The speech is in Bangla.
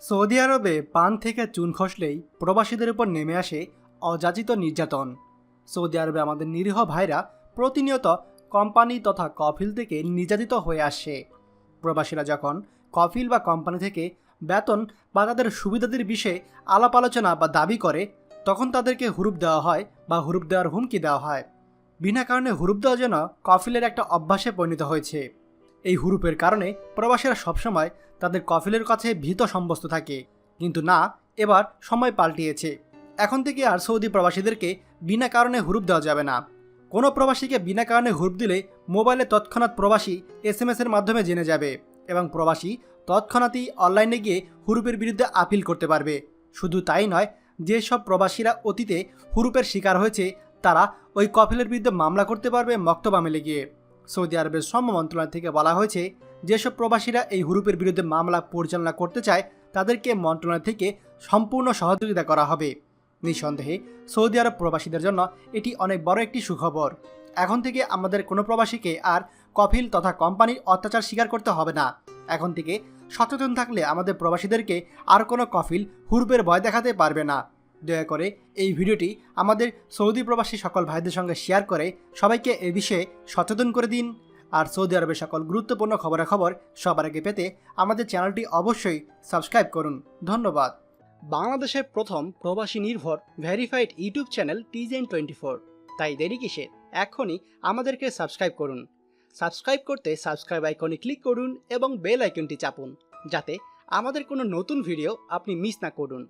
সৌদি আরবে পান থেকে চুন খসলেই প্রবাসীদের উপর নেমে আসে অযাচিত নির্যাতন। সৌদি আরবে আমাদের নিরীহ ভাইরা প্রতিনিয়ত কোম্পানি তথা কফিল থেকে নির্যাতিত হয়ে আসে। প্রবাসীরা যখন কফিল বা কোম্পানি থেকে বেতন বা তাদের সুবিধাদের বিষয়ে আলাপ আলোচনা বা দাবি করে, তখন তাদেরকে হুরুপ দেওয়া হয় বা হুরুপ দেওয়ার হুমকি দেওয়া হয়। বিনা কারণে হুরুপ দেওয়া যেন কফিলের একটা অভ্যাসে পরিণত হয়েছে। এই হুরুপের কারণে প্রবাসীরা সবসময় তাদের কফিলের কাছে ভীত সম্বস্ত থাকে। কিন্তু না, এবার সময় পাল্টিয়েছে। এখন থেকে আর সৌদি প্রবাসীদেরকে বিনা কারণে হুরুপ দেওয়া যাবে না। কোনো প্রবাসীকে বিনা কারণে হুরুপ দিলে মোবাইলে তৎক্ষণাৎ প্রবাসী এস এম এর মাধ্যমে জেনে যাবে এবং প্রবাসী তৎক্ষণাৎই অনলাইনে গিয়ে হুরুপের বিরুদ্ধে আপিল করতে পারবে। শুধু তাই নয়, যেসব প্রবাসীরা অতীতে হুরুপের শিকার হয়েছে, তারা ওই কফিলের বিরুদ্ধে মামলা করতে পারবে মক্তব আমেলে গিয়ে। সৌদি আরবের শ্রম মন্ত্রণালয় থেকে বলা হয়েছে, যেসব প্রবাসীরা এই হুরুপের বিরুদ্ধে মামলা পরিচালনা করতে চায়, তাদেরকে মন্ত্রণালয় থেকে সম্পূর্ণ সহযোগিতা করা হবে। নিঃসন্দেহে, সৌদি আরব প্রবাসীদের জন্য এটি অনেক বড় একটি সুখবর। এখন থেকে আমাদের কোনো প্রবাসীকে আর কফিল তথা কোম্পানির অত্যাচার স্বীকার করতে হবে না। এখন থেকে সচেতন থাকলে আমাদের প্রবাসীদেরকে আর কোনো কফিল হুরুপের ভয় দেখাতে পারবে না। দয়া করে এই ভিডিওটি আমাদের সৌদি প্রবাসী সকল ভাইদের সঙ্গে শেয়ার করে সবাইকে এ বিষয়ে সচেতন করে দিন। আর সৌদি আরবের সকল গুরুত্বপূর্ণ খবরাখবর সবার আগে পেতে আমাদের চ্যানেলটি অবশ্যই সাবস্ক্রাইব করুন। ধন্যবাদ। বাংলাদেশের প্রথম প্রবাসী নির্ভর ভেরিফাইড ইউটিউব চ্যানেল টিজেন টোয়েন্টি ফোর। তাই দেরি কিসের? এখনই আমাদেরকে সাবস্ক্রাইব করুন। সাবস্ক্রাইব করতে সাবস্ক্রাইব আইকনে ক্লিক করুন এবং বেল আইকনটি চাপুন, যাতে আমাদের কোনো নতুন ভিডিও আপনি মিস না করুন।